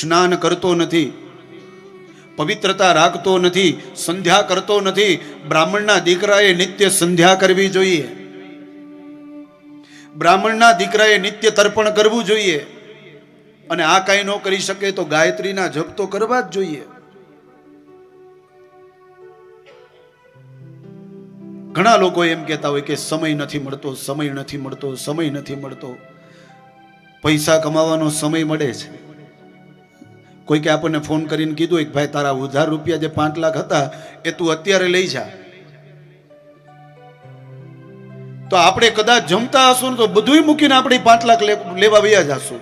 સ્નાન કરતો નથી, પવિત્રતા રાખતો નથી, સંધ્યા કરતો નથી. બ્રાહ્મણના દીકરાએ નિત્ય સંધ્યા કરવી જોઈએ. બ્રાહ્મણના દીકરાએ નિત્ય તર્પણ કરવું જોઈએ. અને આ કાંઈ ન કરી શકે તો ગાયત્રીના જપ તો કરવા જ જોઈએ. ઘણા લોકો એમ કહેતા હોય કે સમય નથી મળતો, સમય નથી મળતો, સમય નથી મળતો. પૈસા કમાવાનો સમય મળે છે. કોઈ કે આપણને ફોન કરીને કીધું કે ભાઈ, તારા ઉધાર રૂપિયા જે પાંચ લાખ હતા, એ તું અત્યારે લઈ જા. તો આપણે કદાચ જમતા હશું ને તો બધુંય મૂકીને આપણે પાંચ લાખ લેવા વયા જશું.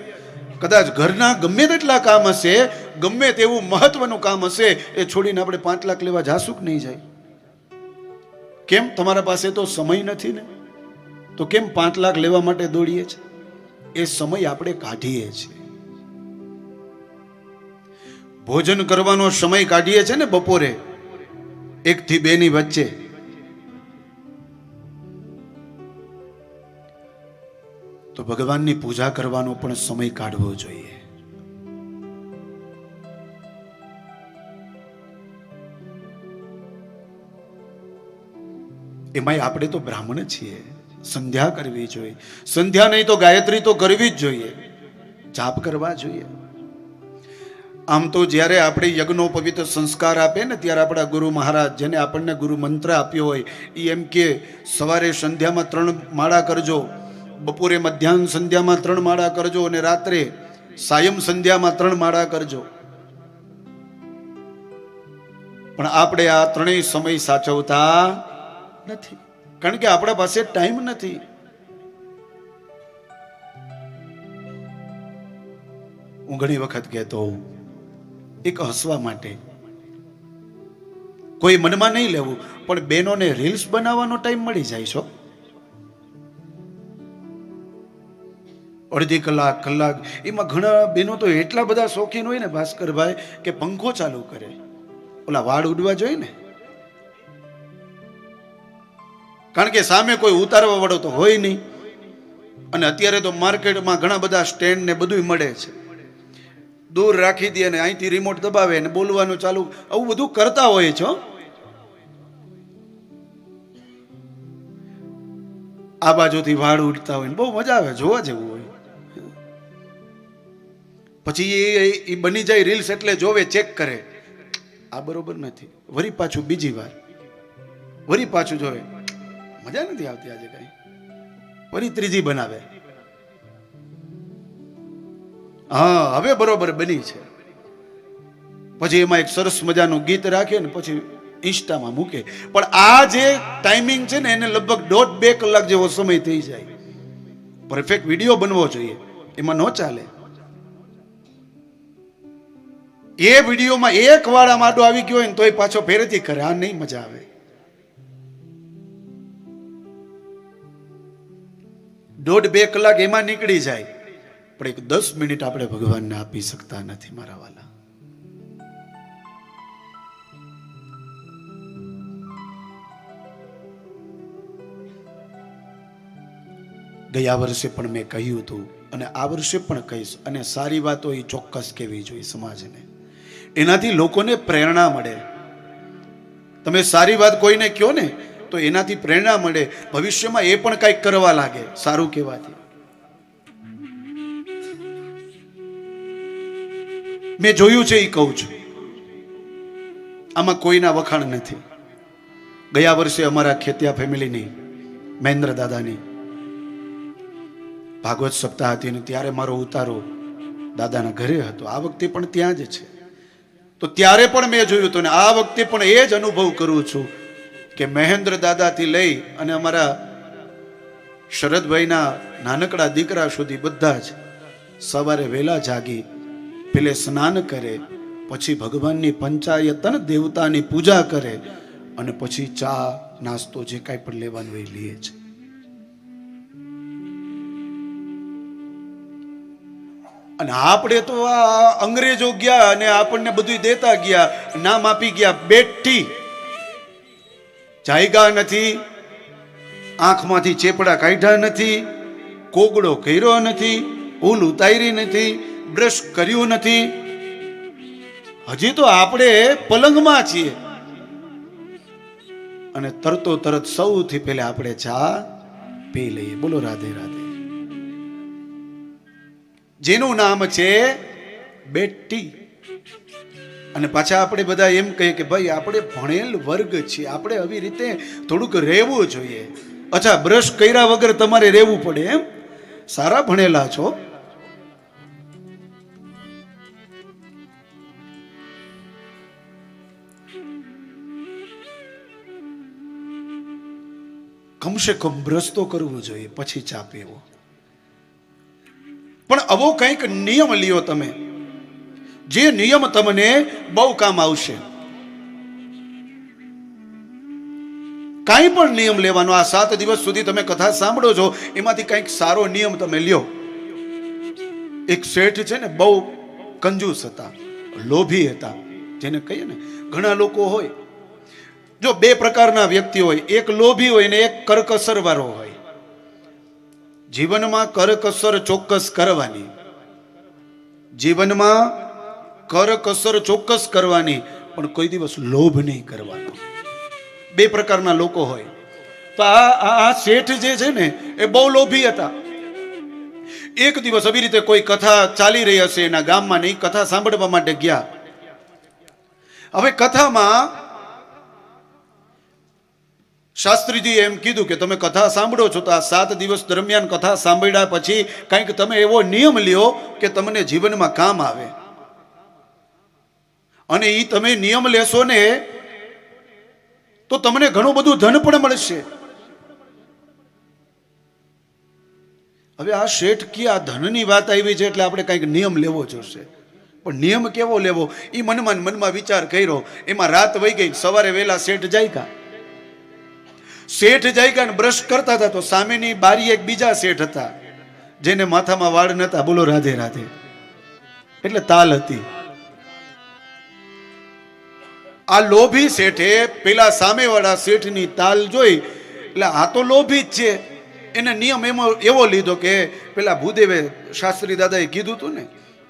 કદાચ ઘરના ગમે તેટલા કામ હશે, ગમે તેવું મહત્વનું કામ હશે, એ છોડીને આપણે પાંચ લાખ લેવા જાશું કે નહીં જાય? કેમ? તમારા પાસે તો સમય નથી ને? તો કેમ પાંચ લાખ લેવા માટે દોડીએ છીએ એ સમય આપણે કાઢીએ છીએ. ભોજન કરવાનો સમય કાઢીએ છે ને બપોરે? એક થી બે ની વચ્ચે. તો ભગવાનની પૂજા કરવાનો પણ સમય કાઢવો જોઈએ. એમાંય આપણે તો બ્રાહ્મણ છીએ. સંધ્યા કરવી જોઈએ. સંધ્યા નહીં તો ગાયત્રી તો કરવી જ જોઈએ. જાપ કરવા જોઈએ. આમ તો જ્યારે આપણે યજ્ઞો પવિત્ર સંસ્કાર આપે ને ત્યારે આપણા ગુરુ મહારાજ, જેને આપણને ગુરુ મંત્ર આપ્યો હોય એ એમ કે સવારે સંધ્યામાં ત્રણ માળા કરજો, બપોરે મધ્યાહન સંધ્યામાં ત્રણ માળા કરજો અને રાત્રે સાયમ સંધ્યામાં ત્રણ માળા કરજો. પણ આપણે આ ત્રણેય સમય સાચવતા નથી. કારણ કે આપણા પાસે ટાઈમ નથી. હું ઘણી વખત કહેતો હોઉં એક હસવા માટે. કોઈ મનમાં નહીં લેવું, પણ બહેનોને રીલ્સ બનાવવાનો ટાઈમ મળી જાય છો અડધી કલાક કલાક, એમાં ઘણા બહેનો તો એટલા બધા શોખીન હોય ને ભાસ્કરભાઈ કે પંખો ચાલુ કરે. ઓલા વાળ ઉડવા જોઈએ ને. કારણ કે સામે કોઈ ઉતારવા વાળો તો હોય નહીં. અને અત્યારે તો માર્કેટમાં ઘણા બધા સ્ટેન્ડ ને બધું મળે છે. દૂર રાખી દે અને અહીંથી રિમોટ દબાવે અને બોલવાનું ચાલુ, આવું બધું કરતા હોય છો આ બાજુથી વાળ ઉડતા હોય ને બહુ મજા આવે, જોવા જેવું હોય. પછી એ એ બની જાય રીલ્સ એટલે જોવે ચેક કરે. આ બરોબર નથી. વરી પાછું બીજી વાર. વરી પાછું જોવે. મજા નથી આવતી આજે કઈ. વરી ત્રીજી બનાવે. હા, હવે બરોબર બની છે. પછી એમાં એક સરસ મજાનું ગીત રાખે ને પછી ઇન્સ્ટામાં મૂકે. પણ આ જે ટાઈમિંગ છે ને, એને લગભગ દોઢ બે કલાક જેવો સમય થઈ જાય. પરફેક્ટ વીડિયો બનવો જોઈએ. એમાં ન ચાલે. એ વિડીયોમાં એક વાર આમ આવી ગયો હોય ને, તોય પાછો ફેરેથી કરે આ નહીં મજા આવે. દોઢ બે કલાક એમાં નીકળી જાય. પણ એક દસ મિનિટ આપણે ભગવાનને આપી શકતા નથી મારા વાલા. ગયા વર્ષે પણ મેં કહ્યું હતું અને આ વર્ષે પણ કહીશ અને સારી વાતો એ ચોક્કસ કહેવી જોઈએ સમાજને. એનાથી લોકોને પ્રેરણા મળે. તમે સારી વાત કોઈને કહો ને, તો એનાથી પ્રેરણા મળે. ભવિષ્યમાં એ પણ કંઈક કરવા લાગે, સારું કહેવાથી. મેં જોયું છે એ કહું છું. આમાં કોઈના વખાણ નથી. ગયા વર્ષે અમારા ખેતિયા ફેમિલીની, મહેન્દ્ર દાદાની ભાગવત સપ્તાહ હતી ને ત્યારે મારો ઉતારો દાદાના ઘરે હતો. આ વખતે પણ ત્યાં જ છે. તો ત્યારે પણ મેં જોયું હતું ને આ વખતે પણ એ જ અનુભવ કરું છું કે મહેન્દ્ર દાદાથી લઈ અને અમારા શરદભાઈના નાનકડા દીકરા સુધી બધા જ સવારે વહેલા જાગી પેલે સ્નાન કરે, પછી ભગવાનની પંચાયતન દેવતાની પૂજા કરે અને પછી ચા, નાસ્તો જે કાંઈ પણ લેવાનું એ લે છે. અને આપણે તો આ અંગ્રેજો ગયા અને આપણને બધું દેતા ગયા, નામ આપી ગયા, બેઠી. જાયગા નથી, આંખમાંથી ચેપડા કાઢ્યા નથી, કોગળો કર્યો નથી ઊલ ઉતારી નથી બ્રશ કર્યું નથી. હજી તો આપણે પલંગમાં છીએ. અને તરતો તરત સૌથી પહેલા આપણે ચા પી લઈએ. બોલો રાધે રાધે. જેનું નામ છે બેટી અને પાછા આપણે બધા એમ કહીએ કે ભાઈ, આપણે ભણેલ વર્ગ છીએ. આપણે આવી રીતે થોડુંક રહેવું જોઈએ. અચ્છા બ્રશ કર્યા વગર તમારે રહેવું પડે એમ? સારા ભણેલા છો. કમસે કમ બ્રશ કરવો જોઈએ, પછી ચા પીવો. પણ આવો કંઈક નિયમ લ્યો તમે. જે નિયમ તમને બહુ કામ આવશે. કાંઈ પણ નિયમ લેવાનો, આ સાત દિવસ સુધી તમે કથા સાંભળો છો, એમાંથી કંઈક સારો નિયમ તમે લ્યો. એક શેઠ છે ને, બહુ કંજૂસ હતા, લોભી હતા, જેને કહીએ ને ઘણા લોકો હોય. જો બે પ્રકારના વ્યક્તિ હોય, એક લોભી હોય ને એક કરકસર વાળો હોય. જીવનમાં કરકસર ચોક્કસ કરવાની. જીવનમાં કરકસર ચોક્કસ કરવાની, પણ કોઈ દિવસ લોભ નહીં કરવાનો. બે પ્રકારના લોકો હોય. તો આ આ શેઠ જે છે ને, એ બહુ લોભી હતા. એક દિવસ આવી રીતે કોઈ કથા ચાલી રહી હશે એના ગામમાં નહીં કથા સાંભળવા માટે ગયા. હવે કથામાં શાસ્ત્રીજી એમ કીધું કે તમે કથા સાંભળો છો તો આ સાત દિવસ દરમિયાન કથા સાંભળ્યા પછી કંઈક તમે એવો નિયમ લ્યો કે તમને જીવનમાં કામ આવે. અને એ તમે નિયમ લેશો ને તો તમને ઘણું બધું ધન પણ મળશે. હવે આ શેઠ કી આ ધનની વાત આવી છે એટલે આપણે કંઈક નિયમ લેવો જોશે. પણ નિયમ કેવો લેવો? એ મનમાં મનમાં વિચાર કર્યો. એમાં રાત વહી ગઈ સવારે વહેલા શેઠ જાયકા શેઠ જાયકા ને બ્રશ કરતા હતા તો સામેની બારી એક બીજા શેઠ હતા. જેને માથામાં વાળ નતા. બોલો, રાધે રાધે. એટલે તાલ હતી. આ લોભી શેઠે પેલા સામેવાળા શેઠની તાલ જોઈ. એટલે આ તો લોભી જ છે. એને નિયમ એમાં એવો લીધો કે પેલા ભૂદેવે શાસ્ત્રી દાદાએ કીધું હતું ને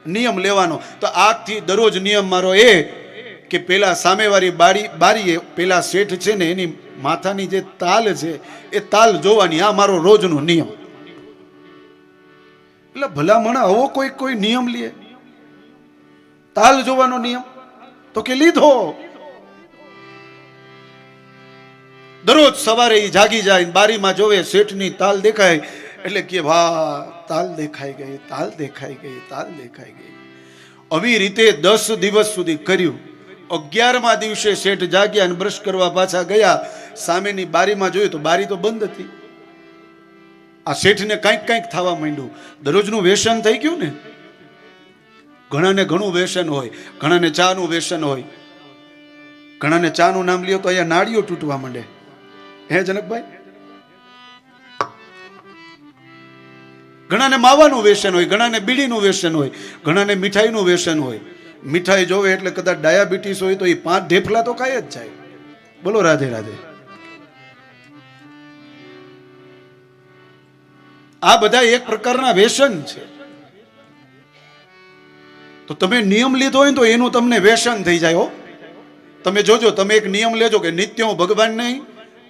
નિયમ લેવાનો. તો આજથી દરરોજ નિયમ મારો એ કે પેલા સામેવાળી બારી બારીએ પેલા શેઠ છે ને, એની માથાની જે તાલ છે, એ તાલ જોવાની આ મારો રોજનો નિયમ. એટલે ભલામણ આવો કોઈ કોઈ નિયમ લે. તાલ જોવાનો નિયમ. તો કે લીધો. દરરોજ સવારે એ જાગી જાય બારીમાં જોવે શેઠની તાલ દેખાય, એટલે કે વાહ તાલ દેખાઈ ગઈ, તાલ દેખાઈ ગઈ, તાલ દેખાઈ ગઈ. આવી રીતે દસ દિવસ સુધી કર્યું. અગિયારમા દિવસે શેઠ જાગ્યા અને બ્રશ કરવા પાછા ગયા. સામેની બારીમાં જોયું તો બારી તો બંધ હતી. આ શેઠને કંઈક કંઈક થવા માંડ્યું. દરરોજનું વ્યસન થઈ ગયું ને? ઘણાને ઘણું વ્યસન હોય, ઘણાને ચાનું વ્યસન હોય. ઘણાને ચાનું નામ લ્યો તો અહીંયા નાળીઓ તૂટવા માંડે. હે જનકભાઈ? ઘણાને માવાનું વ્યસન હોય, ઘણાને બીડીનું વ્યસન હોય, ઘણાને મીઠાઈનું વ્યસન હોય. મીઠાઈ જોવે એટલે કદાચ ડાયાબિટીસ હોય તો એ પાંચ ઢેફલા તો ખાય જ જાય. બોલો રાધે રાધે. આ બધા એક પ્રકારના વ્યસન છે. તો તમે નિયમ લીધો હોય તો એનું તમને વ્યસન થઈ જાય હો. તમે જોજો, તમે એક નિયમ લેજો કે નિત્ય હું ભગવાનને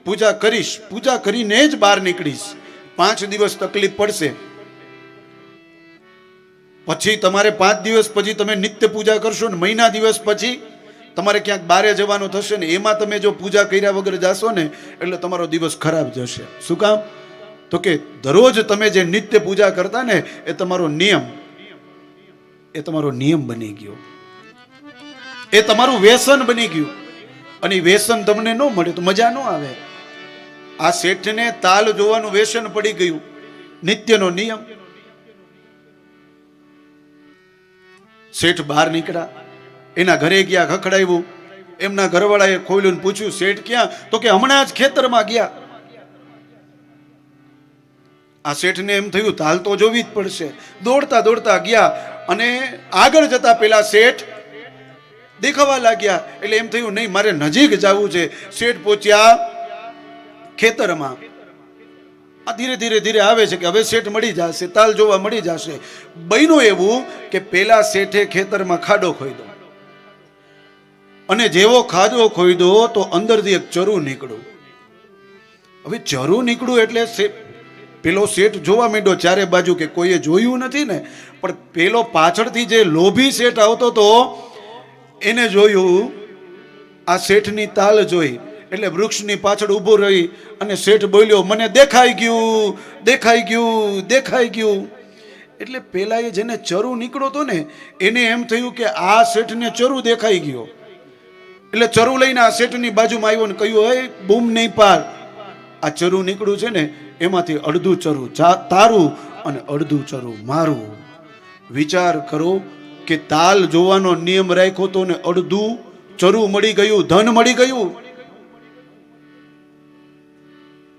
પૂજા કરીશ, પૂજા કરીને જ બહાર નીકળીશ. પાંચ દિવસ તકલીફ પડશે. પછી તમારે પાંચ દિવસ પછી તમે નિત્ય પૂજા કરશો ને મહિના દિવસ પછી તમારે ક્યાંક બારે જવાનું થશે ને એમાં તમે જો પૂજા કર્યા વગર જાશો ને, એટલે તમારો દિવસ ખરાબ જશે. શું કામ? તો કે દરરોજ તમે જે નિત્ય પૂજા કરતા ને, એ તમારો નિયમ, એ તમારો નિયમ બની ગયો. એ તમારું વ્યસન બની ગયું. અને વ્યસન તમને ન મળે તો મજા ન આવે. આ શેઠને તાલ જોવાનું વ્યસન પડી ગયું. નિત્યનો નિયમ. શેઠ બહાર નીકળ્યા. એના ઘરે ગયા, ખખડાવ્યું. એમના ઘરવાળાએ ખોલ્યું પૂછ્યું, શેઠ ક્યાં? તો કે, હમણાં જ ખેતરમાં ગયા. આ શેઠને એમ થયું, તાલ તો જોવી જ પડશે. દોડતા દોડતા ગયા અને આગળ જતા પેલા શેઠ દેખાવા લાગ્યા. એટલે એમ થયું, નહીં, મારે નજીક જવું છે. શેઠ પહોંચ્યા ખેતરમાં. આ ધીરે ધીરે ધીરે આવે છે કે હવે શેઠ મળી જશે, તાલ જોવા મળી જશે. બન્યું એવું કે પેલા શેઠે ખેતરમાં ખાડો ખોઈદો અને જેવો ખાડો ખોઈદો તો અંદરથી એક ચરું નીકળ્યું. હવે ચરું નીકળ્યું એટલે પેલો શેઠ જોવા માંડ્યો ચારે બાજુ કે કોઈએ જોયું નથી ને, પણ પેલો પાછળથી જે લોભી શેઠ આવતો હતો એને જોયું, આ શેઠની તાલ જોઈ એટલે વૃક્ષની પાછળ ઊભો રહી અને શેઠ બોલ્યો, મને દેખાઈ ગયું દેખાઈ ગયું દેખાઈ ગયું. એટલે પેલા એ જેને ચરુ નીકળ્યો હતો ને, એને એમ થયું કે આ શેઠને ચરુ દેખાઈ ગયો. એટલે ચરુ લઈને આ શેઠની બાજુમાં આવ્યો ને કહ્યું, હે, બૂમ નહીં પાર આ ચરુ નીકળ્યું છે ને, એમાંથી અડધું ચરુ તારું અને અડધું ચરુ મારું. વિચાર કરો કે તાલ જોવાનો નિયમ રાખ્યો તો ને અડધું ચરુ મળી ગયું, ધન મળી ગયું.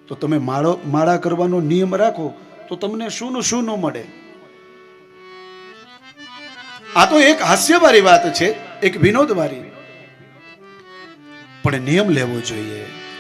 તો તમે માળો માળા કરવાનો નિયમ રાખો, તો તમને શું શું ન મળે. આ તો એક હાસ્યવાળી વાત છે, એક વિનોદવાળી. પણ નિયમ લેવો જોઈએ.